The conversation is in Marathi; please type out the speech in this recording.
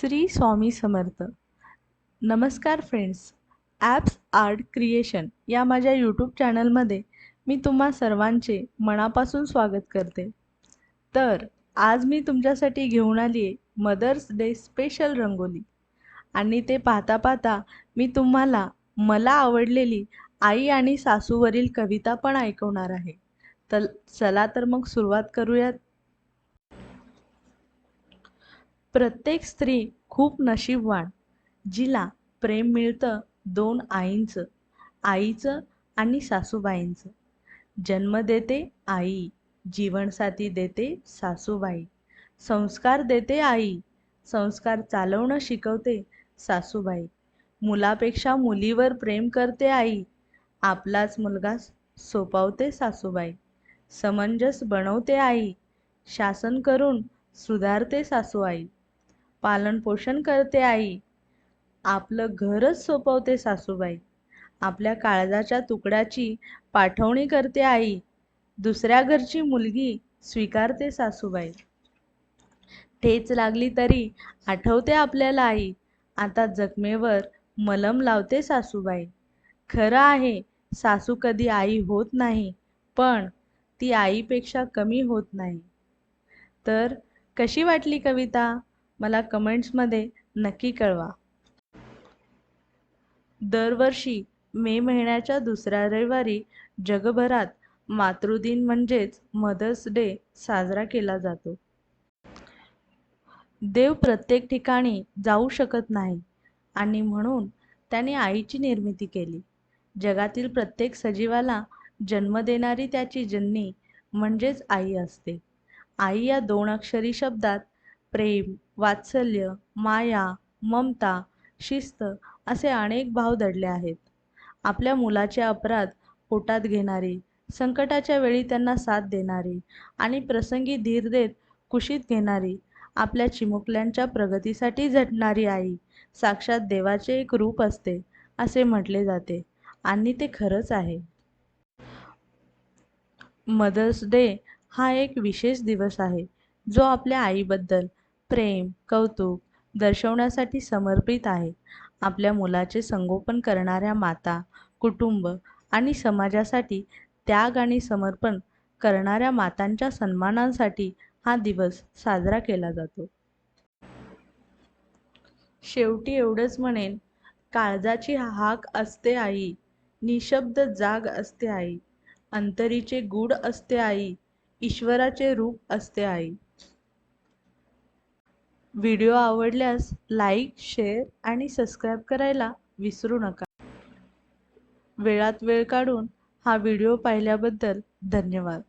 श्री स्वामी समर्थ. नमस्कार फ्रेंड्स ॲप्स आर्ट क्रिएशन या माझ्या यूट्यूब चॅनलमध्ये मी तुम्हा सर्वांचे मनापासून स्वागत करते. तर आज मी तुमच्यासाठी घेऊन आली आहे मदर्स डे स्पेशल रंगोली. आणि ते पाहता पाहता मी तुम्हाला मला आवडलेली आई आणि सासूवरील कविता पण ऐकवणार आहे. तर चला तर मग सुरुवात करूयात. प्रत्येक स्त्री खूप नशीबवान जिला प्रेम मिळतं दोन आईंचं आईचं आणि सासूबाईंचं. जन्म देते आई जीवनसाथी देते सासूबाई. संस्कार देते आई संस्कार चालवणं शिकवते सासूबाई. मुलापेक्षा मुलीवर प्रेम करते आई आपलाच मुलगा सोपावते सासूबाई. समंजस बनवते आई शासन करून सुधारते सासूआई पालनपोषण करते आई. आपलं घरच सोपवते सासूबाई. आपल्या काळजाच्या तुकड्याची पाठवणी करते आई. दुसऱ्या घरची मुलगी स्वीकारते सासूबाई. ठेच लागली तरी आठवते आपल्याला आई. आता जखमेवर मलम लावते सासूबाई. खरं आहे सासू कधी आई होत नाही पण ती आईपेक्षा कमी होत नाही. तर कशी वाटली कविता? मला कमेंट्समध्ये नक्की कळवा. दरवर्षी मे महिन्याच्या दुसऱ्या रविवारी जगभरात मातृदिन म्हणजेच मदर्स डे साजरा केला जातो. देव प्रत्येक ठिकाणी जाऊ शकत नाही आणि म्हणून त्याने आईची निर्मिती केली. जगातील प्रत्येक सजीवाला जन्म देणारी त्याची जननी म्हणजेच आई असते. आई या दोन अक्षरी शब्दात प्रेम वात्सल्य माया ममता शिस्त असे अनेक भाव दडले आहेत. आपल्या मुलाचे अपराध पोटात घेणारी संकटाच्या वेळी त्यांना साथ देणारी आणि प्रसंगी धीर देत कुशीत घेणारी आपल्या चिमुकल्यांच्या प्रगतीसाठी झटणारी आई साक्षात देवाचे एक रूप असते असे म्हटले जाते आणि ते खरंच आहे. मदर्स डे हा एक विशेष दिवस आहे जो आपल्या आईबद्दल प्रेम कौतुक दर्शवण्यासाठी समर्पित आहे. आपल्या मुलाचे संगोपन करणाऱ्या माता कुटुंब आणि समाजासाठी त्याग आणि समर्पण करणाऱ्या मातांच्या सन्मानांसाठी हा दिवस साजरा केला जातो. शेवटी एवढंच म्हणेन काळजाची हाक असते आई निशब्द जाग असते आई अंतरीचे गूढ असते आई ईश्वराचे रूप असते आई. व्हिडिओ आवडल्यास लाईक शेअर आणि सबस्क्राईब करायला विसरू नका. वेळात वेळ काढून हा व्हिडिओ पाहिल्याबद्दल धन्यवाद.